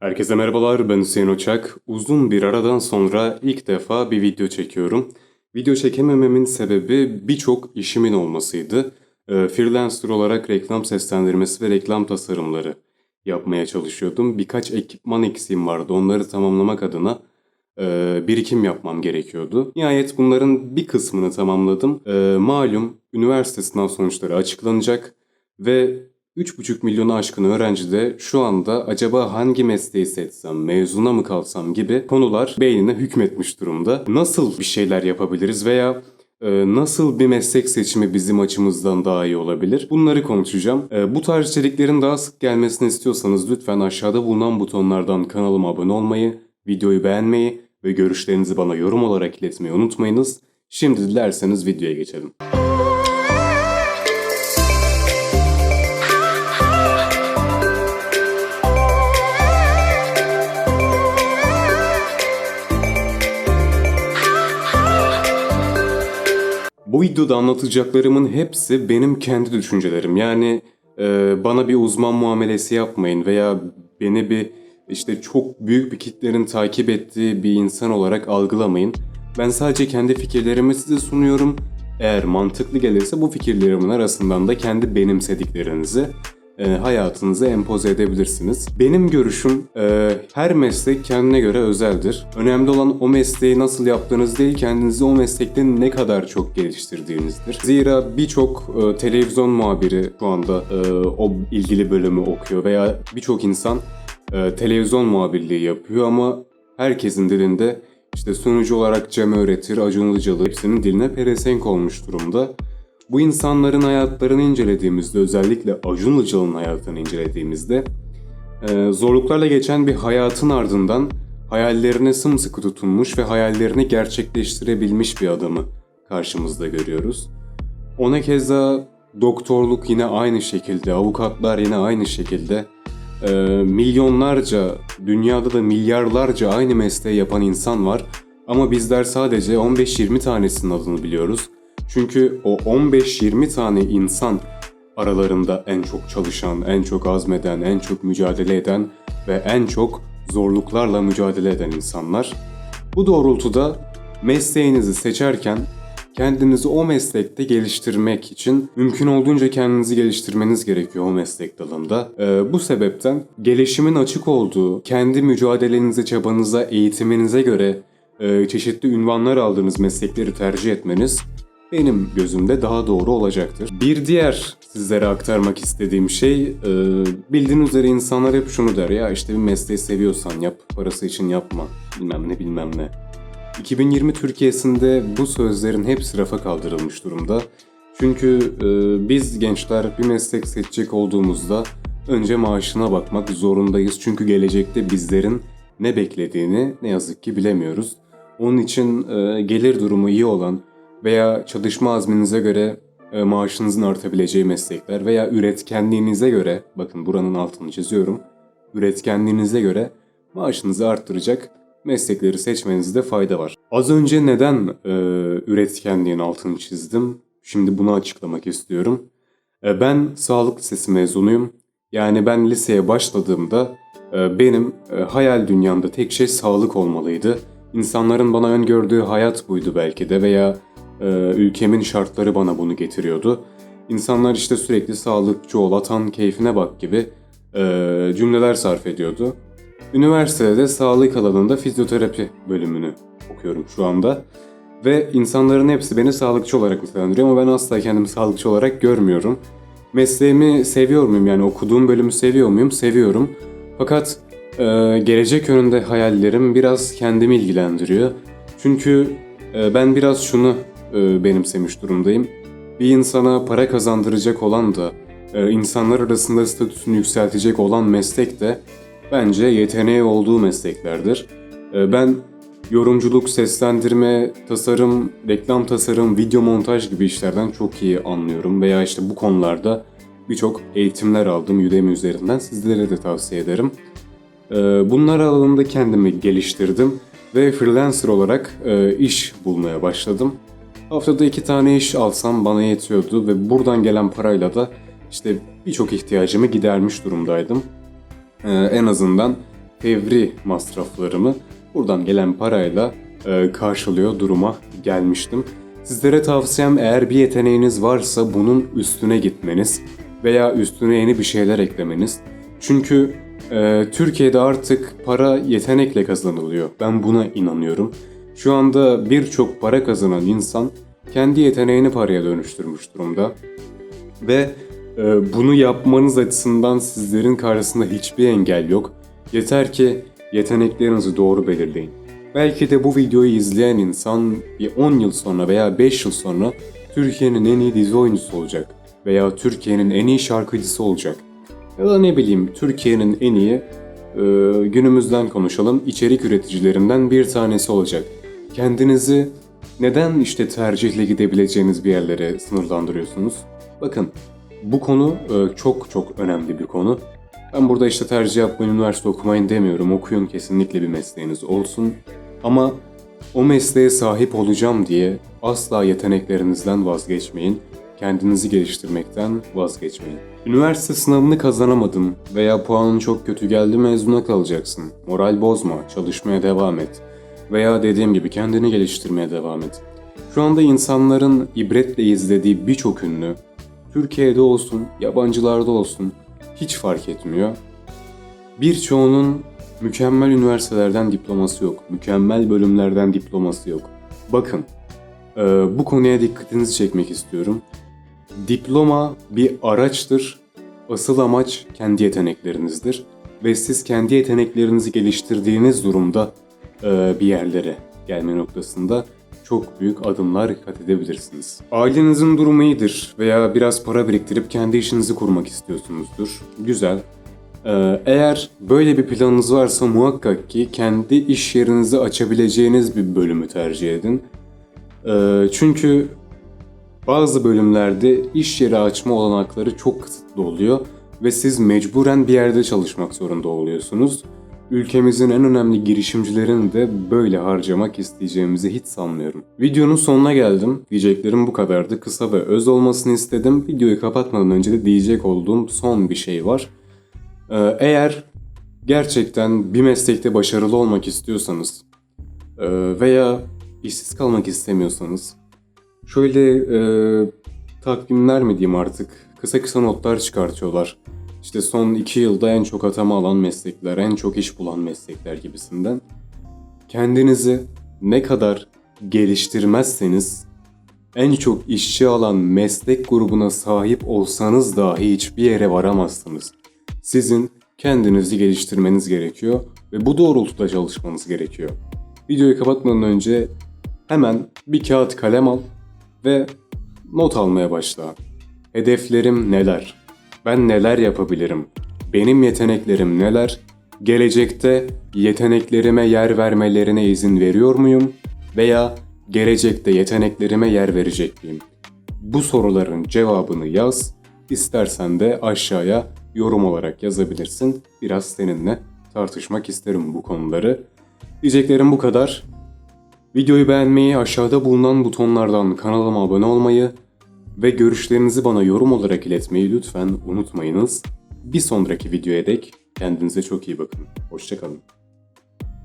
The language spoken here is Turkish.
Herkese merhabalar ben Hüseyin Oçak. Uzun bir aradan sonra ilk defa bir video çekiyorum. Video çekemememin sebebi birçok işimin olmasıydı. Ee, freelancer olarak reklam seslendirmesi ve reklam tasarımları yapmaya çalışıyordum. Birkaç ekipman eksiğim vardı. Onları tamamlamak adına e, birikim yapmam gerekiyordu. Nihayet bunların bir kısmını tamamladım. E, malum üniversite sınav sonuçları açıklanacak ve 3,5 milyonu aşkın öğrenci de şu anda acaba hangi mesleği seçsem, mezuna mı kalsam gibi konular beynine hükmetmiş durumda. Nasıl bir şeyler yapabiliriz veya e, nasıl bir meslek seçimi bizim açımızdan daha iyi olabilir? Bunları konuşacağım. E, bu tarz içeriklerin daha sık gelmesini istiyorsanız lütfen aşağıda bulunan butonlardan kanalıma abone olmayı, videoyu beğenmeyi ve görüşlerinizi bana yorum olarak iletmeyi unutmayınız. Şimdi dilerseniz videoya geçelim. Bu videoda anlatacaklarımın hepsi benim kendi düşüncelerim. Yani e, bana bir uzman muamelesi yapmayın veya beni bir işte çok büyük bir kitlerin takip ettiği bir insan olarak algılamayın. Ben sadece kendi fikirlerimi size sunuyorum. Eğer mantıklı gelirse bu fikirlerimin arasından da kendi benimsediklerinizi e, hayatınıza empoze edebilirsiniz. Benim görüşüm e, her meslek kendine göre özeldir. Önemli olan o mesleği nasıl yaptığınız değil, kendinizi o meslekte ne kadar çok geliştirdiğinizdir. Zira birçok e, televizyon muhabiri şu anda e, o ilgili bölümü okuyor veya birçok insan e, televizyon muhabirliği yapıyor ama herkesin dilinde işte sunucu olarak Cem Öğretir, Acun Ilıcalı hepsinin diline pelesenk olmuş durumda. Bu insanların hayatlarını incelediğimizde, özellikle Acun Ilıcalı'nın hayatını incelediğimizde e, zorluklarla geçen bir hayatın ardından hayallerine sımsıkı tutunmuş ve hayallerini gerçekleştirebilmiş bir adamı karşımızda görüyoruz. Ona keza doktorluk yine aynı şekilde, avukatlar yine aynı şekilde, e, milyonlarca, dünyada da milyarlarca aynı mesleği yapan insan var. Ama bizler sadece 15-20 tanesinin adını biliyoruz. Çünkü o 15-20 tane insan aralarında en çok çalışan, en çok azmeden, en çok mücadele eden ve en çok zorluklarla mücadele eden insanlar. Bu doğrultuda mesleğinizi seçerken kendinizi o meslekte geliştirmek için mümkün olduğunca kendinizi geliştirmeniz gerekiyor o meslek dalında. Ee, bu sebepten gelişimin açık olduğu, kendi mücadelenize, çabanıza, eğitiminize göre e, çeşitli ünvanlar aldığınız meslekleri tercih etmeniz benim gözümde daha doğru olacaktır. Bir diğer sizlere aktarmak istediğim şey, e, bildiğiniz üzere insanlar hep şunu der ya işte bir mesleği seviyorsan yap, parası için yapma, bilmem ne bilmem ne. 2020 Türkiye'sinde bu sözlerin hepsi rafa kaldırılmış durumda. Çünkü e, biz gençler bir meslek seçecek olduğumuzda önce maaşına bakmak zorundayız. Çünkü gelecekte bizlerin ne beklediğini ne yazık ki bilemiyoruz. Onun için e, gelir durumu iyi olan veya çalışma azminize göre e, maaşınızın artabileceği meslekler veya üretkenliğinize göre, bakın buranın altını çiziyorum, üretkenliğinize göre maaşınızı arttıracak meslekleri seçmenizde fayda var. Az önce neden e, üretkenliğin altını çizdim? Şimdi bunu açıklamak istiyorum. E, ben sağlık lisesi mezunuyum. Yani ben liseye başladığımda e, benim e, hayal dünyamda tek şey sağlık olmalıydı. İnsanların bana öngördüğü hayat buydu belki de veya e, ülkemin şartları bana bunu getiriyordu. İnsanlar işte sürekli sağlıkçı ol, atan keyfine bak gibi e, cümleler sarf ediyordu. Üniversitede de sağlık alanında fizyoterapi bölümünü okuyorum şu anda. Ve insanların hepsi beni sağlıkçı olarak nitelendiriyor ama ben asla kendimi sağlıkçı olarak görmüyorum. Mesleğimi seviyor muyum yani okuduğum bölümü seviyor muyum? Seviyorum. Fakat e, gelecek yönünde hayallerim biraz kendimi ilgilendiriyor. Çünkü e, ben biraz şunu e, benimsemiş durumdayım. Bir insana para kazandıracak olan da, e, insanlar arasında statüsünü yükseltecek olan meslek de bence yeteneği olduğu mesleklerdir. E, ben yorumculuk, seslendirme, tasarım, reklam tasarım, video montaj gibi işlerden çok iyi anlıyorum veya işte bu konularda birçok eğitimler aldım Udemy üzerinden. Sizlere de tavsiye ederim. E, bunlar alanında kendimi geliştirdim ve freelancer olarak e, iş bulmaya başladım. Haftada iki tane iş alsam bana yetiyordu ve buradan gelen parayla da işte birçok ihtiyacımı gidermiş durumdaydım. Ee, en azından fevri masraflarımı buradan gelen parayla e, karşılıyor duruma gelmiştim. Sizlere tavsiyem eğer bir yeteneğiniz varsa bunun üstüne gitmeniz veya üstüne yeni bir şeyler eklemeniz. Çünkü e, Türkiye'de artık para yetenekle kazanılıyor. Ben buna inanıyorum. Şu anda birçok para kazanan insan kendi yeteneğini paraya dönüştürmüş durumda. Ve e, bunu yapmanız açısından sizlerin karşısında hiçbir engel yok. Yeter ki yeteneklerinizi doğru belirleyin. Belki de bu videoyu izleyen insan bir 10 yıl sonra veya 5 yıl sonra Türkiye'nin en iyi dizi oyuncusu olacak. Veya Türkiye'nin en iyi şarkıcısı olacak. Ya da ne bileyim Türkiye'nin en iyi e, günümüzden konuşalım içerik üreticilerinden bir tanesi olacak. Kendinizi neden işte tercihle gidebileceğiniz bir yerlere sınırlandırıyorsunuz? Bakın bu konu e, çok çok önemli bir konu. Ben burada işte tercih yapmayın, üniversite okumayın demiyorum. Okuyun kesinlikle bir mesleğiniz olsun. Ama o mesleğe sahip olacağım diye asla yeteneklerinizden vazgeçmeyin. Kendinizi geliştirmekten vazgeçmeyin. Üniversite sınavını kazanamadım veya puanın çok kötü geldi mezuna kalacaksın. Moral bozma, çalışmaya devam et. Veya dediğim gibi kendini geliştirmeye devam et. Şu anda insanların ibretle izlediği birçok ünlü, Türkiye'de olsun, yabancılarda olsun hiç fark etmiyor. Birçoğunun mükemmel üniversitelerden diploması yok, mükemmel bölümlerden diploması yok. Bakın, e, bu konuya dikkatinizi çekmek istiyorum. Diploma bir araçtır, asıl amaç kendi yeteneklerinizdir ve siz kendi yeteneklerinizi geliştirdiğiniz durumda bir yerlere gelme noktasında çok büyük adımlar kat edebilirsiniz. Ailenizin durumu iyidir veya biraz para biriktirip kendi işinizi kurmak istiyorsunuzdur. Güzel. Ee, eğer böyle bir planınız varsa muhakkak ki kendi iş yerinizi açabileceğiniz bir bölümü tercih edin. Ee, çünkü bazı bölümlerde iş yeri açma olanakları çok kısıtlı oluyor ve siz mecburen bir yerde çalışmak zorunda oluyorsunuz. Ülkemizin en önemli girişimcilerini de böyle harcamak isteyeceğimizi hiç sanmıyorum. Videonun sonuna geldim. Diyeceklerim bu kadardı. Kısa ve öz olmasını istedim. Videoyu kapatmadan önce de diyecek olduğum son bir şey var. Ee, eğer gerçekten bir meslekte başarılı olmak istiyorsanız e, veya işsiz kalmak istemiyorsanız şöyle e, takvimler mi diyeyim artık kısa kısa notlar çıkartıyorlar. İşte son iki yılda en çok atama alan meslekler, en çok iş bulan meslekler gibisinden. Kendinizi ne kadar geliştirmezseniz en çok işçi alan meslek grubuna sahip olsanız dahi hiçbir yere varamazsınız. Sizin kendinizi geliştirmeniz gerekiyor ve bu doğrultuda çalışmanız gerekiyor. Videoyu kapatmadan önce hemen bir kağıt kalem al ve not almaya başla. Hedeflerim neler? Ben neler yapabilirim? Benim yeteneklerim neler? Gelecekte yeteneklerime yer vermelerine izin veriyor muyum? Veya gelecekte yeteneklerime yer verecek miyim? Bu soruların cevabını yaz. İstersen de aşağıya yorum olarak yazabilirsin. Biraz seninle tartışmak isterim bu konuları. Diyeceklerim bu kadar. Videoyu beğenmeyi, aşağıda bulunan butonlardan kanalıma abone olmayı ve görüşlerinizi bana yorum olarak iletmeyi lütfen unutmayınız. Bir sonraki videoya dek kendinize çok iyi bakın. Hoşçakalın.